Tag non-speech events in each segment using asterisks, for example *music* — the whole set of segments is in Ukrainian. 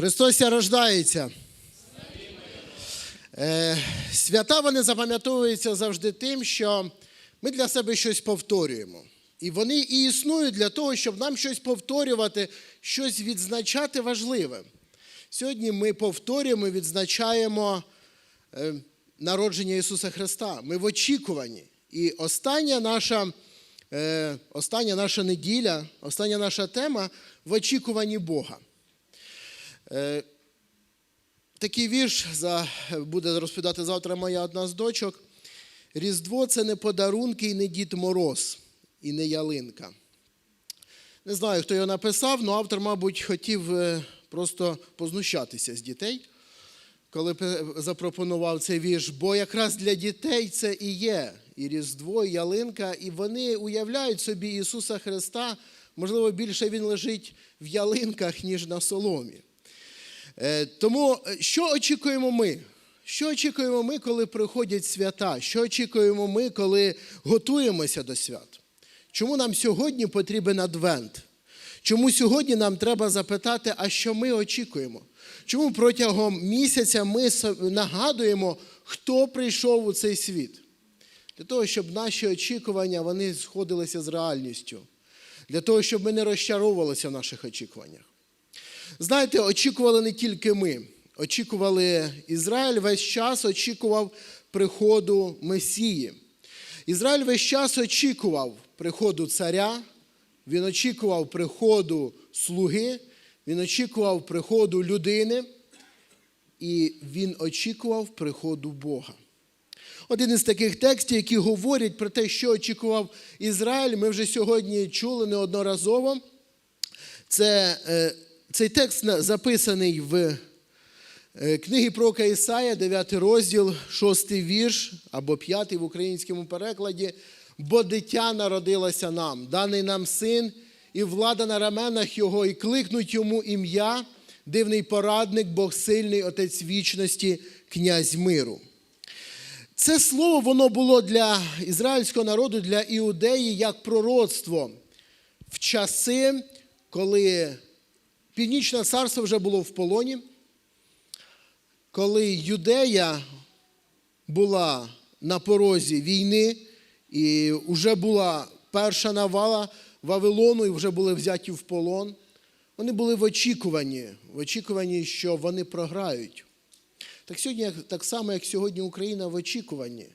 Христос ся рождається. Е, Свята вони запам'ятовуються завжди тим, що ми для себе щось повторюємо. І вони і існують для того, щоб нам щось повторювати, щось відзначати важливе. Сьогодні ми повторюємо, і відзначаємо е, народження Ісуса Христа. Ми в очікуванні. І остання наша, е, остання наша неділя, остання наша тема в очікуванні Бога. Е, Такий вірш за, буде розповідати завтра моя одна з дочок. Різдво це не подарунки і не Дід Мороз, і не ялинка. Не знаю, хто його написав, але автор, мабуть, хотів е, просто познущатися з дітей, коли запропонував цей вірш. Бо якраз для дітей це і є і Різдво, і ялинка, і вони уявляють собі Ісуса Христа, можливо, більше Він лежить в ялинках, ніж на соломі. Е, Тому е, що очікуємо ми? Що очікуємо ми, коли приходять свята? Що очікуємо ми, коли готуємося до свят? Чому нам сьогодні потрібен адвент? Чому сьогодні нам треба запитати, а що ми очікуємо? Чому протягом місяця ми нагадуємо, хто прийшов у цей світ? Для того, щоб наші очікування вони сходилися з реальністю, для того, щоб ми не розчаровувалися в наших очікуваннях. Знаєте, очікували не тільки ми. Очікували Ізраїль весь час очікував приходу Месії. Ізраїль весь час очікував приходу царя, він очікував приходу слуги, він очікував приходу людини, і він очікував приходу Бога. Один із таких текстів, які говорять про те, що очікував Ізраїль, ми вже сьогодні чули неодноразово. Це, е, цей текст записаний в е, книгі пророка Ісая, 9 розділ, 6 вірш або 5 в українському перекладі. Бо дитя народилося нам, даний нам син, і влада на раменах його, і кликнуть йому ім'я, дивний порадник, Бог сильний, Отець вічності, князь миру. Це слово воно було для ізраїльського народу, для іудеї як пророцтво в часи, коли Північне царство вже було в полоні, коли Юдея була на порозі війни, і вже була перша навала Вавилону, і вже були взяті в полон. Вони були в очікуванні, в очікуванні, що вони програють. Так сьогодні, так само, як сьогодні Україна в очікуванні.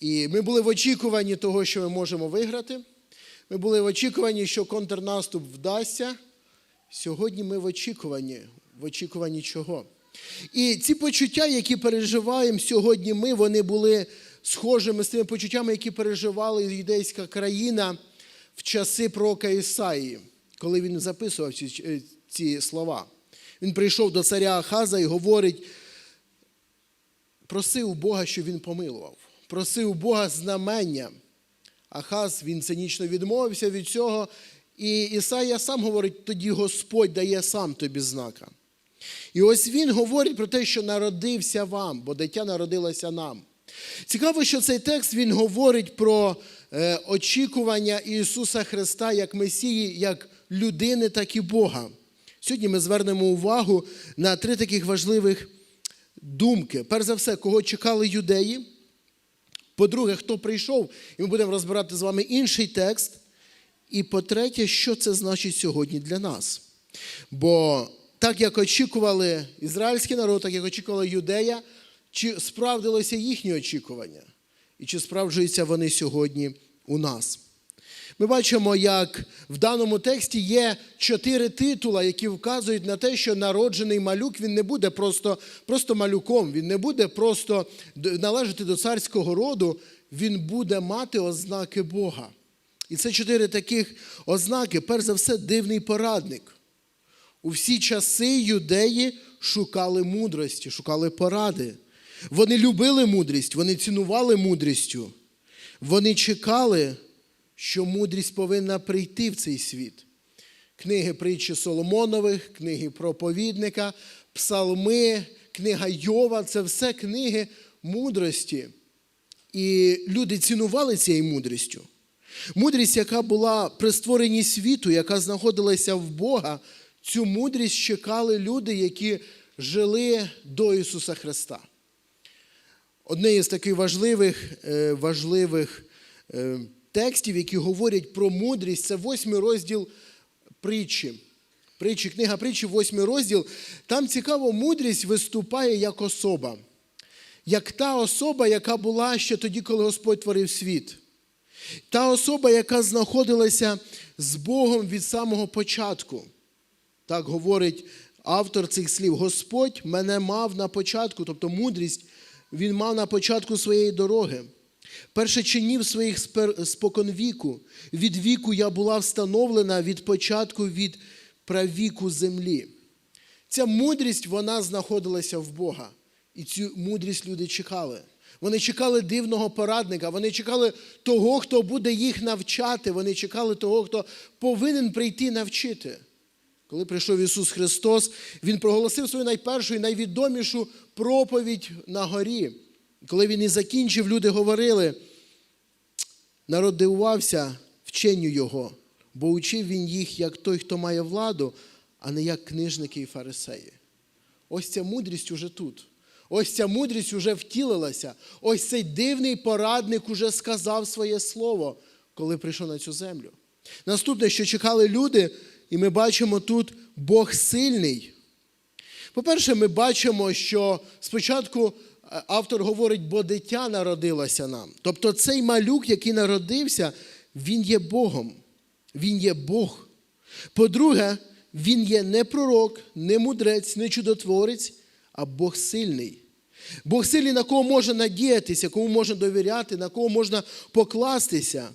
І ми були в очікуванні того, що ми можемо виграти. Ми були в очікуванні, що контрнаступ вдасться. Сьогодні ми в очікуванні. В очікуванні чого? І ці почуття, які переживаємо сьогодні, ми, вони були схожими з тими почуттями, які переживала юдейська країна в часи пророка Ісаї, коли він записував ці, е, ці слова. Він прийшов до царя Ахаза і говорить: просив Бога, щоб він помилував, просив Бога знамення. Ахаз він цинічно відмовився від цього. І Ісая сам говорить: тоді Господь дає сам тобі знака. І ось він говорить про те, що народився вам, бо дитя народилося нам. Цікаво, що цей текст він говорить про е, очікування Ісуса Христа як Месії, як людини, так і Бога. Сьогодні ми звернемо увагу на три таких важливих думки. Перш за все, кого чекали юдеї. По-друге, хто прийшов, і ми будемо розбирати з вами інший текст. І по-третє, що це значить сьогодні для нас. Бо так як очікували ізраїльський народ, так як очікувала юдея, чи справдилося їхні очікування? І чи справджуються вони сьогодні у нас? Ми бачимо, як в даному тексті є чотири титула, які вказують на те, що народжений малюк він не буде просто, просто малюком, він не буде просто належати до царського роду, він буде мати ознаки Бога. І це чотири таких ознаки. Перш за все, дивний порадник. У всі часи юдеї шукали мудрості, шукали поради. Вони любили мудрість, вони цінували мудрістю. Вони чекали, що мудрість повинна прийти в цей світ. Книги притчі Соломонових, книги проповідника, псалми, книга Йова це все книги мудрості. І люди цінували цією мудрістю. Мудрість, яка була при створенні світу, яка знаходилася в Бога, Цю мудрість чекали люди, які жили до Ісуса Христа. Одне із таких важливих, е, важливих е, текстів, які говорять про мудрість, це восьмий розділ притчі. Притчі, книга притчі, восьмий розділ. Там цікаво, мудрість виступає як особа, як та особа, яка була ще тоді, коли Господь творив світ. Та особа, яка знаходилася з Богом від самого початку. Так говорить автор цих слів: Господь мене мав на початку, тобто мудрість він мав на початку своєї дороги. Перше чинів своїх споконвіку. Від віку я була встановлена від початку від правіку землі. Ця мудрість вона знаходилася в Бога. І цю мудрість люди чекали. Вони чекали дивного порадника, вони чекали того, хто буде їх навчати, вони чекали того, хто повинен прийти навчити. Коли прийшов Ісус Христос, Він проголосив свою найпершу і найвідомішу проповідь на горі. Коли він і закінчив, люди говорили, народ дивувався вченню Його, бо учив він їх як той, хто має владу, а не як книжники і фарисеї. Ось ця мудрість уже тут. Ось ця мудрість уже втілилася. Ось цей дивний порадник уже сказав своє слово, коли прийшов на цю землю. Наступне, що чекали люди, і ми бачимо тут Бог сильний. По-перше, ми бачимо, що спочатку е, автор говорить, бо дитя народилося нам. Тобто цей малюк, який народився, він є Богом. Він є Бог. По-друге, він є не пророк, не мудрець, не чудотворець, а Бог сильний. Бог сильний, на кого можна надіятися, кому можна довіряти, на кого можна покластися.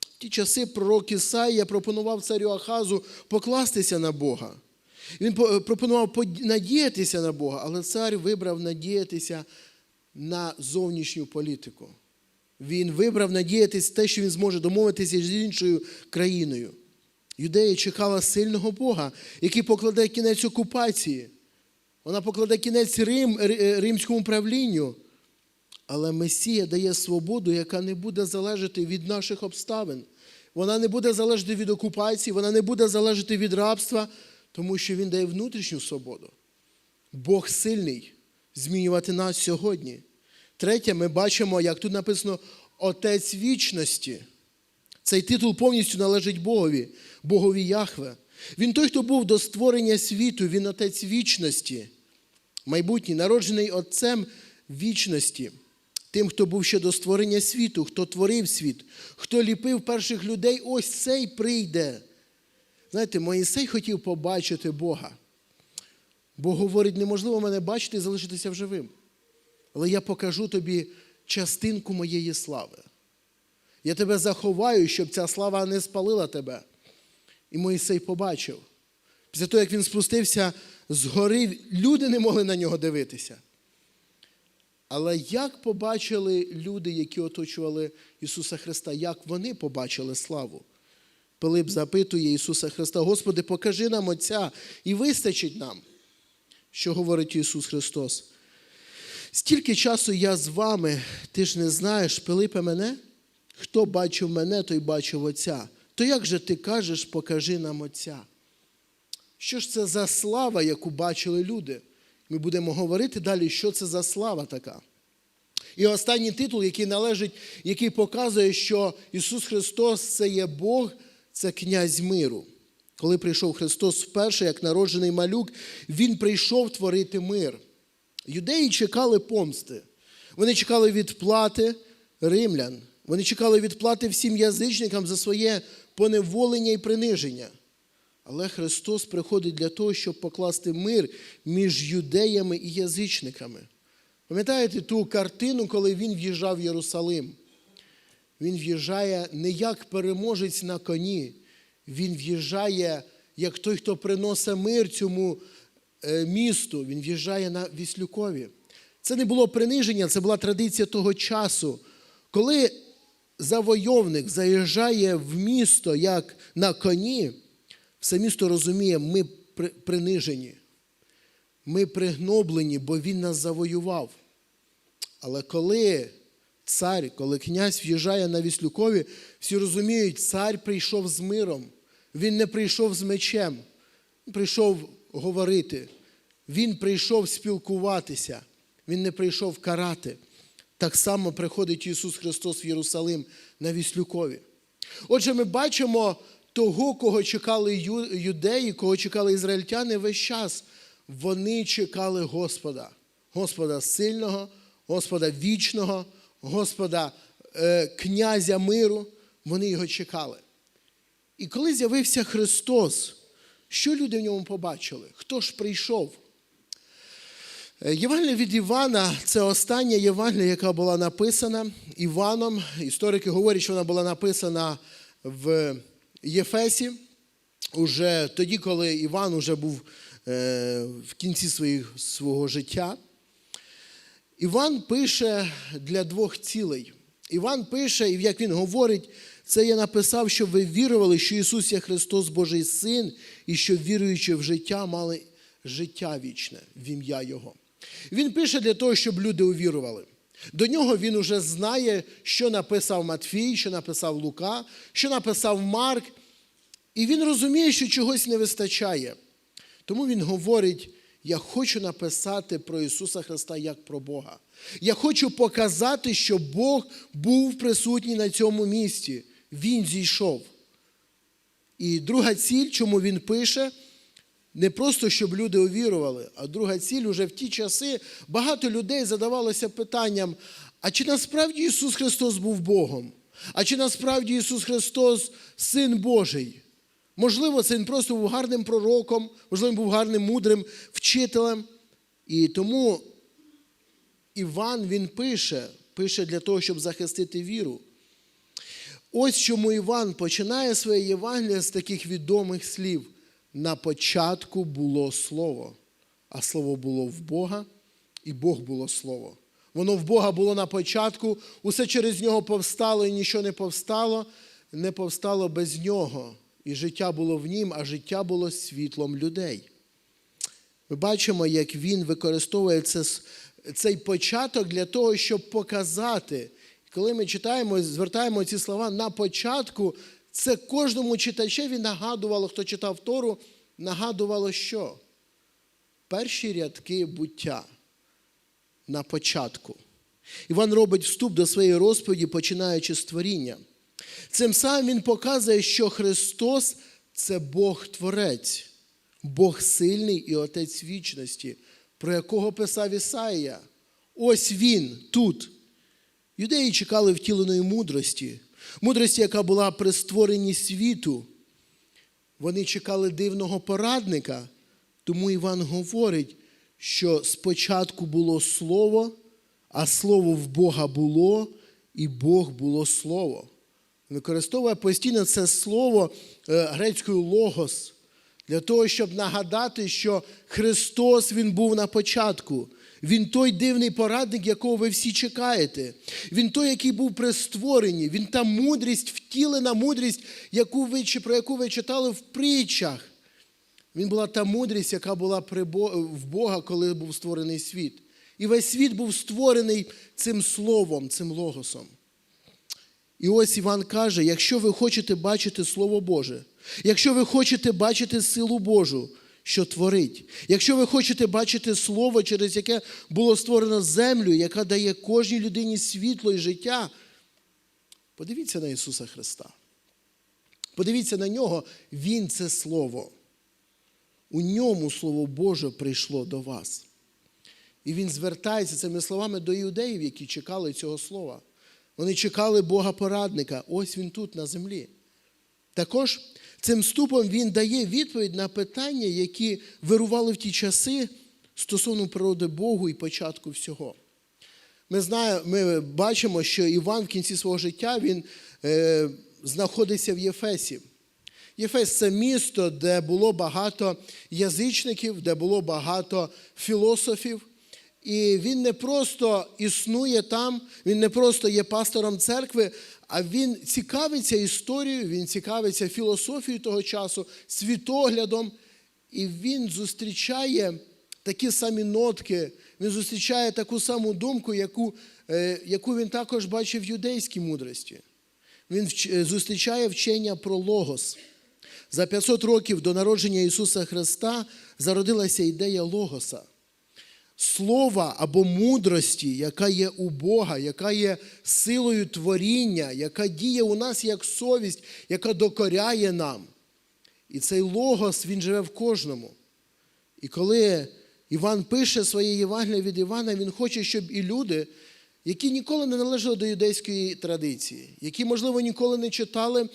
В ті часи пророк Ісаїя пропонував царю Ахазу покластися на Бога. Він пропонував надіятися на Бога, але цар вибрав надіятися на зовнішню політику. Він вибрав надіятися те, що він зможе домовитися з іншою країною. Юдея чекала сильного Бога, який покладе кінець окупації. Вона покладе кінець Рим, римському правлінню. Але Месія дає свободу, яка не буде залежати від наших обставин. Вона не буде залежати від окупації, вона не буде залежати від рабства, тому що Він дає внутрішню свободу. Бог сильний змінювати нас сьогодні. Третє, ми бачимо, як тут написано Отець вічності. Цей титул повністю належить Богові, Богові Яхве. Він той, хто був до створення світу, він отець вічності, майбутній, народжений Отцем вічності, тим, хто був ще до створення світу, хто творив світ, хто ліпив перших людей, ось цей прийде. Знаєте, Моїсей хотів побачити Бога. Бог говорить, неможливо мене бачити і залишитися в живим. Але я покажу тобі частинку моєї слави. Я тебе заховаю, щоб ця слава не спалила тебе. І Моїсей побачив. Після того, як він спустився з гори, люди не могли на нього дивитися. Але як побачили люди, які оточували Ісуса Христа, як вони побачили славу? Пилип запитує Ісуса Христа, Господи, покажи нам Отця і вистачить нам, що говорить Ісус Христос. Стільки часу я з вами, ти ж не знаєш, Пилипе мене? Хто бачив мене, той бачив Отця. То як же ти кажеш, покажи нам Отця? Що ж це за слава, яку бачили люди? Ми будемо говорити далі, що це за слава така. І останній титул, який належить, який показує, що Ісус Христос це є Бог, це князь миру. Коли прийшов Христос вперше, як народжений малюк, Він прийшов творити мир. Юдеї чекали помсти. Вони чекали відплати римлян. Вони чекали відплати всім язичникам за своє поневолення і приниження. Але Христос приходить для того, щоб покласти мир між юдеями і язичниками. Пам'ятаєте ту картину, коли він в'їжджав в Єрусалим? Він в'їжджає не як переможець на коні, він в'їжджає як той, хто приносить мир цьому е, місту. Він в'їжджає на Віслюкові. Це не було приниження, це була традиція того часу. Коли завойовник заїжджає в місто як на коні, все місто розуміє, ми принижені, ми пригноблені, бо він нас завоював. Але коли цар, коли князь в'їжджає на Віслюкові, всі розуміють, цар прийшов з миром, він не прийшов з мечем. прийшов говорити, він прийшов спілкуватися, він не прийшов карати. Так само приходить Ісус Христос в Єрусалим на Віслюкові. Отже, ми бачимо того, кого чекали юдеї, кого чекали ізраїльтяни весь час. Вони чекали Господа, Господа сильного, Господа вічного, Господа е, князя миру. Вони його чекали. І коли з'явився Христос, що люди в ньому побачили? Хто ж прийшов? Е, Євангелія від Івана це остання Євангелія, яка була написана Іваном. Історики говорять, що вона була написана в Єфесі, уже тоді, коли Іван уже був е, в кінці свого життя. Іван пише для двох цілей. Іван пише, і як він говорить, це я написав, щоб ви вірували, що Ісус є Христос Божий Син, і що віруючи в життя, мали життя вічне в ім'я Його. Він пише для того, щоб люди увірували. До нього він уже знає, що написав Матфій, що написав Лука, що написав Марк, і він розуміє, що чогось не вистачає. Тому він говорить: я хочу написати про Ісуса Христа як про Бога. Я хочу показати, що Бог був присутній на цьому місці. Він зійшов. І друга ціль, чому він пише, не просто щоб люди увірували, а друга ціль уже в ті часи багато людей задавалося питанням: а чи насправді Ісус Христос був Богом? А чи насправді Ісус Христос Син Божий? Можливо, це він просто був гарним пророком, можливо, він був гарним мудрим вчителем. І тому Іван він пише, пише для того, щоб захистити віру. Ось чому Іван починає своє Євангеліє з таких відомих слів. На початку було Слово, а Слово було в Бога, і Бог було Слово. Воно в Бога було на початку, усе через нього повстало і нічого не повстало, не повстало без нього. І життя було в нім, а життя було світлом людей. Ми бачимо, як він використовує це, цей початок для того, щоб показати. Коли ми читаємо, звертаємо ці слова на початку, це кожному читачеві нагадувало, хто читав Тору, нагадувало що? Перші рядки буття на початку. Іван робить вступ до своєї розповіді, починаючи з творіння. Цим самим він показує, що Христос це Бог Творець, Бог сильний і Отець вічності, про якого писав Ісаїя. Ось Він тут. Юдеї чекали втіленої мудрості, мудрості, яка була при створенні світу. Вони чекали дивного порадника, тому Іван говорить, що спочатку було Слово, а Слово в Бога було, і Бог було Слово. Використовує постійно це слово е, грецькою логос, для того, щоб нагадати, що Христос Він був на початку. Він той дивний порадник, якого ви всі чекаєте. Він той, який був при створенні. Він та мудрість, втілена мудрість, яку ви, про яку ви читали в притчах. Він була та мудрість, яка була в Бога, коли був створений світ. І весь світ був створений цим словом, цим логосом. І ось Іван каже: якщо ви хочете бачити Слово Боже, якщо ви хочете бачити силу Божу, що творить, якщо ви хочете бачити Слово, через яке було створено землю, яка дає кожній людині світло і життя, подивіться на Ісуса Христа. Подивіться на нього, Він це Слово. У ньому Слово Боже прийшло до вас. І він звертається цими словами до іудеїв, які чекали цього слова. Вони чекали Бога порадника. Ось він тут, на землі. Також цим ступом він дає відповідь на питання, які вирували в ті часи стосовно природи Богу і початку всього. Ми знаємо, ми бачимо, що Іван в кінці свого життя він е, знаходиться в Єфесі. Єфес це місто, де було багато язичників, де було багато філософів. І він не просто існує там, він не просто є пастором церкви, а він цікавиться історією, він цікавиться філософією того часу, світоглядом, і він зустрічає такі самі нотки, він зустрічає таку саму думку, яку, яку він також бачив в юдейській мудрості. Він зустрічає вчення про логос, За 500 років до народження Ісуса Христа зародилася ідея Логоса. Слова або мудрості, яка є у Бога, яка є силою творіння, яка діє у нас як совість, яка докоряє нам. І цей логос, він живе в кожному. І коли Іван пише своє Євангеліє від Івана, він хоче, щоб і люди, які ніколи не належали до юдейської традиції, які, можливо, ніколи не читали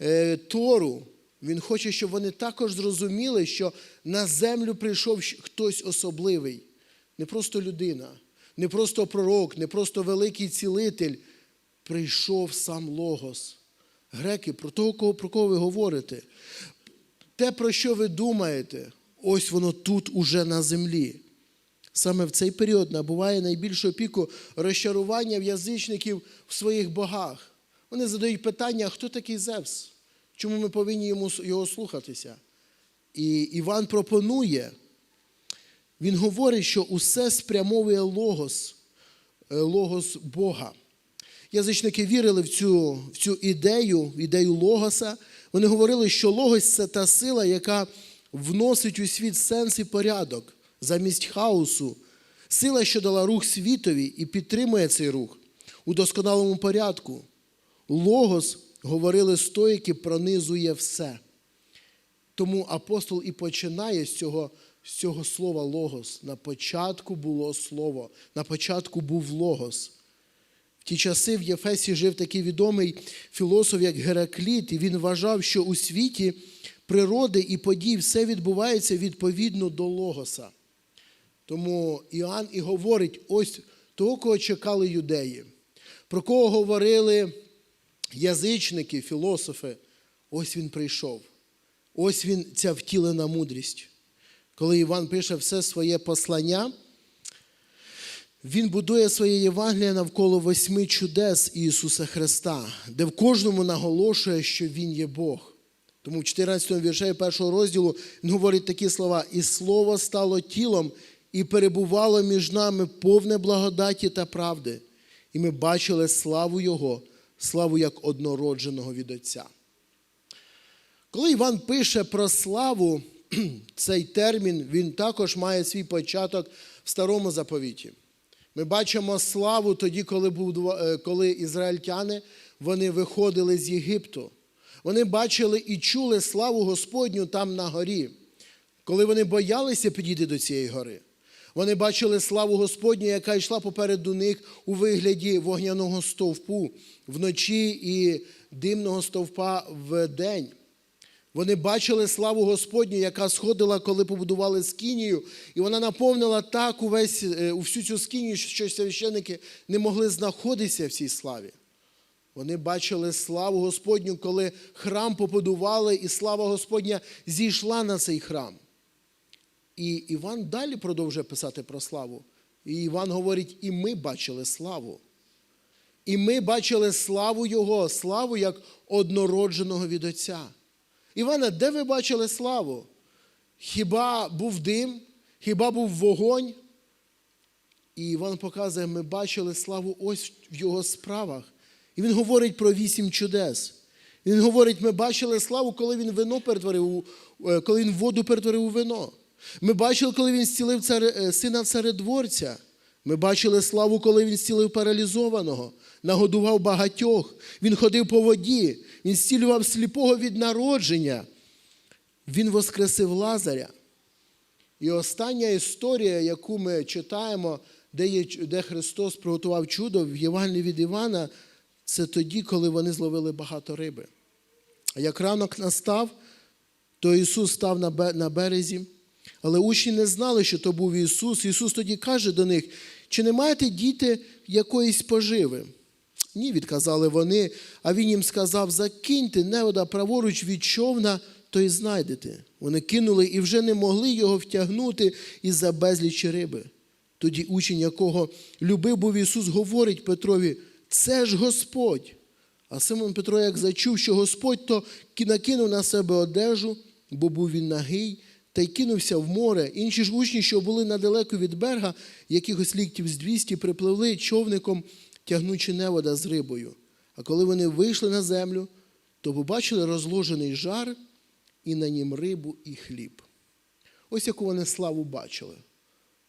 е, Тору, він хоче, щоб вони також зрозуміли, що на землю прийшов хтось особливий, не просто людина, не просто пророк, не просто великий цілитель. Прийшов сам Логос. Греки, про того, про кого ви говорите, те, про що ви думаєте, ось воно тут уже на землі. Саме в цей період набуває найбільшу піку розчарування в язичників в своїх богах. Вони задають питання, хто такий Зевс? Чому ми повинні йому, його слухатися? І Іван пропонує, він говорить, що усе спрямовує логос, е, логос Бога. Язичники вірили в цю, в цю ідею, ідею логоса. Вони говорили, що логос це та сила, яка вносить у світ сенс і порядок замість хаосу. Сила, що дала рух світові і підтримує цей рух у досконалому порядку. Логос, говорили стоїки, пронизує все. Тому апостол і починає з цього, з цього слова логос. На початку було слово, на початку був логос. В ті часи в Єфесі жив такий відомий філософ, як Геракліт, і він вважав, що у світі природи і подій все відбувається відповідно до логоса. Тому Іоанн і говорить ось того, кого чекали юдеї, про кого говорили язичники, філософи. Ось він прийшов. Ось він, ця втілена мудрість. Коли Іван пише все своє послання, він будує своє Євангеліє навколо восьми чудес Ісуса Христа, де в кожному наголошує, що Він є Бог. Тому в 14 вірші першого розділу він говорить такі слова: і слово стало тілом і перебувало між нами повне благодаті та правди. І ми бачили славу Його, славу як однородженого від Отця. Коли Іван пише про славу, *clears throat* цей термін він також має свій початок в старому заповіті. Ми бачимо славу тоді, коли, будува- е, коли ізраїльтяни вони виходили з Єгипту. Вони бачили і чули славу Господню там на горі, коли вони боялися підійти до цієї гори. Вони бачили славу Господню, яка йшла попереду них у вигляді вогняного стовпу вночі і димного стовпа в день. Вони бачили славу Господню, яка сходила, коли побудували скинію, і вона наповнила так увесь, е, у всю цю скинію, що священники не могли знаходитися в цій славі. Вони бачили славу Господню, коли храм побудували, і слава Господня зійшла на цей храм. І Іван далі продовжує писати про славу. І Іван говорить: і ми бачили славу. І ми бачили славу Його, славу як однородженого від Отця. Іване, де ви бачили славу? Хіба був дим, хіба був вогонь? І Іван показує, ми бачили славу ось в його справах. І він говорить про вісім чудес. Він говорить, ми бачили славу, коли він вино перетворив, е, коли він воду перетворив у вино. Ми бачили, коли він зцілив царе- е, сина царедворця. Ми бачили славу, коли він зцілив паралізованого, нагодував багатьох. Він ходив по воді, він зцілював сліпого від народження. Він воскресив Лазаря. І остання історія, яку ми читаємо, де, є, де Христос приготував чудо в Євангелії від Івана, це тоді, коли вони зловили багато риби. А як ранок настав, то Ісус став на березі, але учні не знали, що то був Ісус. Ісус тоді каже до них: чи не маєте діти якоїсь поживи? Ні, відказали вони, а він їм сказав: закиньте невода праворуч від човна, то й знайдете. Вони кинули і вже не могли його втягнути із-за безлічі риби. Тоді учень, якого любив був Ісус, говорить Петрові: це ж Господь. А Симон Петро, як зачув, що Господь, то накинув на себе одежу, бо був він нагий, та й кинувся в море. Інші ж учні, що були недалеко від берега, якихось ліктів з 200, припливли човником, тягнучи невода з рибою. А коли вони вийшли на землю, то побачили розложений жар і на нім рибу і хліб. Ось яку вони славу бачили.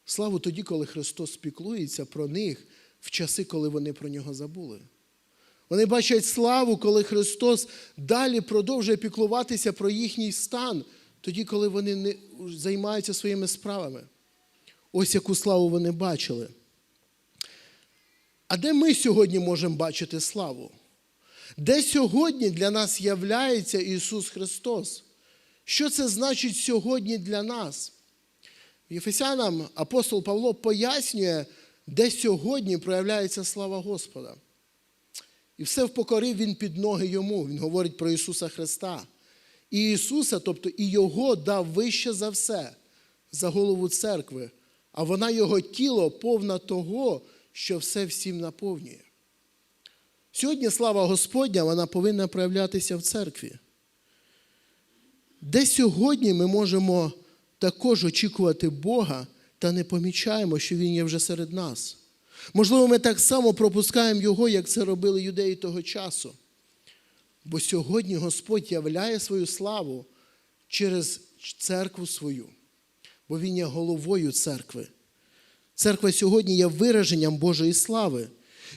Славу тоді, коли Христос піклується про них в часи, коли вони про нього забули. Вони бачать славу, коли Христос далі продовжує піклуватися про їхній стан, тоді, коли вони не займаються своїми справами. Ось яку славу вони бачили. А де ми сьогодні можемо бачити славу? Де сьогодні для нас являється Ісус Христос? Що це значить сьогодні для нас? Єфесянам апостол Павло пояснює, де сьогодні проявляється слава Господа. І все впокорив Він під ноги йому. Він говорить про Ісуса Христа. І Ісуса, тобто і Його дав вище за все, за голову церкви, а вона Його тіло повна того, що все всім наповнює. Сьогодні слава Господня, вона повинна проявлятися в церкві. Де сьогодні ми можемо також очікувати Бога та не помічаємо, що Він є вже серед нас. Можливо, ми так само пропускаємо Його, як це робили юдеї того часу. Бо сьогодні Господь являє свою славу через церкву свою, бо Він є головою церкви. Церква сьогодні є вираженням Божої слави.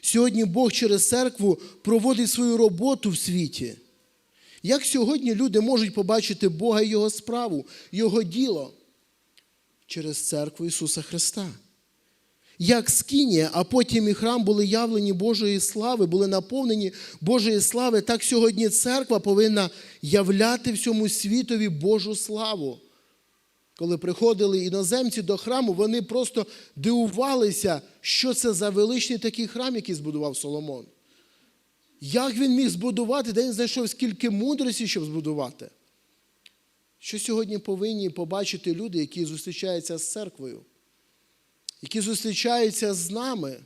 Сьогодні Бог через церкву проводить свою роботу в світі. Як сьогодні люди можуть побачити Бога і Його справу, Його діло? Через церкву Ісуса Христа. Як скинія, а потім і храм були явлені Божої слави, були наповнені Божої слави, так сьогодні церква повинна являти всьому світові Божу славу. Коли приходили іноземці до храму, вони просто дивувалися, що це за величний такий храм, який збудував Соломон. Як він міг збудувати, де він знайшов скільки мудрості, щоб збудувати? Що сьогодні повинні побачити люди, які зустрічаються з церквою, які зустрічаються з нами,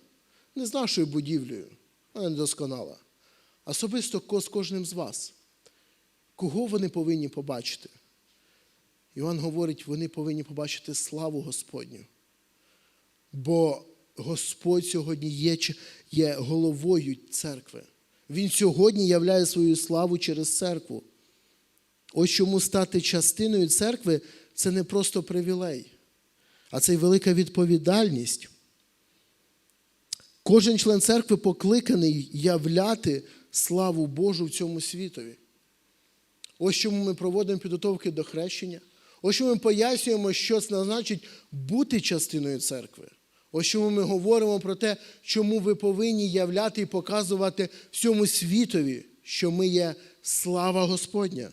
не з нашою будівлею, вона недосконала, особисто з кожним з вас. Кого вони повинні побачити? Іван говорить, вони повинні побачити славу Господню. Бо Господь сьогодні є, є головою церкви. Він сьогодні являє свою славу через церкву. Ось чому стати частиною церкви це не просто привілей, а це й велика відповідальність. Кожен член церкви покликаний являти славу Божу в цьому світові. Ось чому ми проводимо підготовки до хрещення. Ось чому ми пояснюємо, що це значить бути частиною церкви. Ось чому ми говоримо про те, чому ви повинні являти і показувати всьому світові, що ми є слава Господня.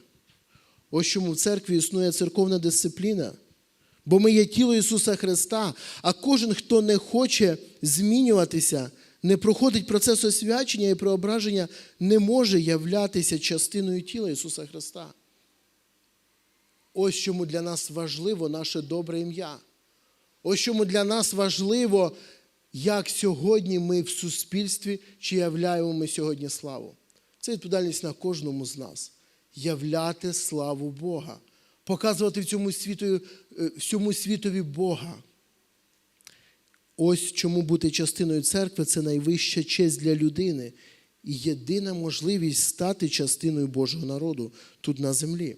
Ось чому в церкві існує церковна дисципліна. Бо ми є тіло Ісуса Христа, а кожен, хто не хоче змінюватися, не проходить процес освячення і преображення, не може являтися частиною тіла Ісуса Христа. Ось чому для нас важливо наше добре ім'я. Ось чому для нас важливо, як сьогодні ми в суспільстві, чи являємо ми сьогодні славу. Це відповідальність на кожному з нас. Являти славу Бога, показувати всьому світові, всьому світові Бога. Ось чому бути частиною церкви це найвища честь для людини і єдина можливість стати частиною Божого народу тут на землі.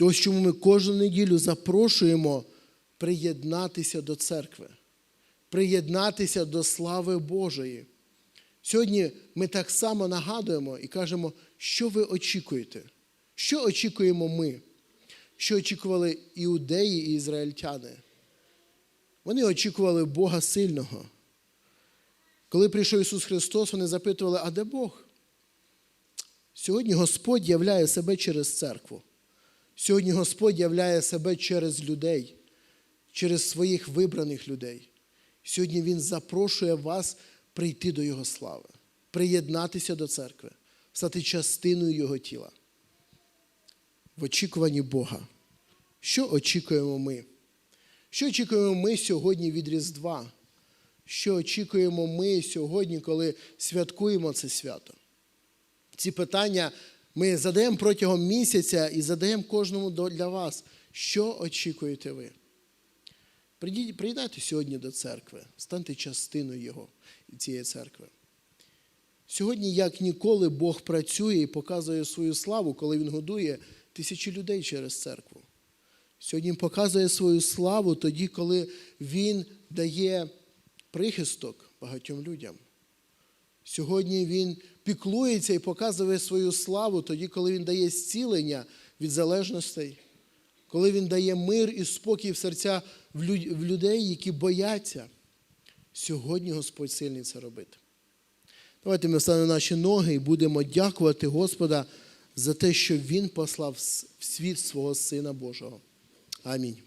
Ось чому ми кожну неділю запрошуємо приєднатися до церкви, приєднатися до слави Божої. Сьогодні ми так само нагадуємо і кажемо, що ви очікуєте? Що очікуємо ми? Що очікували іудеї і ізраїльтяни? Вони очікували Бога сильного. Коли прийшов Ісус Христос, вони запитували, а де Бог? Сьогодні Господь являє себе через церкву. Сьогодні Господь являє себе через людей, через своїх вибраних людей. Сьогодні Він запрошує вас прийти до Його слави, приєднатися до церкви, стати частиною Його тіла. В очікуванні Бога. Що очікуємо ми? Що очікуємо ми сьогодні від Різдва? Що очікуємо ми сьогодні, коли святкуємо це свято? Ці питання ми задаємо протягом місяця і задаємо кожному для вас. Що очікуєте ви? Приєднайте сьогодні до церкви, станьте частиною Його цієї церкви. Сьогодні, як ніколи, Бог працює і показує свою славу, коли Він годує тисячі людей через церкву. Сьогодні Він показує свою славу тоді, коли Він дає прихисток багатьом людям. Сьогодні Він піклується і показує свою славу тоді, коли Він дає зцілення від залежностей, коли Він дає мир і спокій в серця в людей, які бояться. Сьогодні Господь сильний це робити. Давайте ми встанемо наші ноги і будемо дякувати Господа за те, що Він послав в світ свого Сина Божого. Амінь.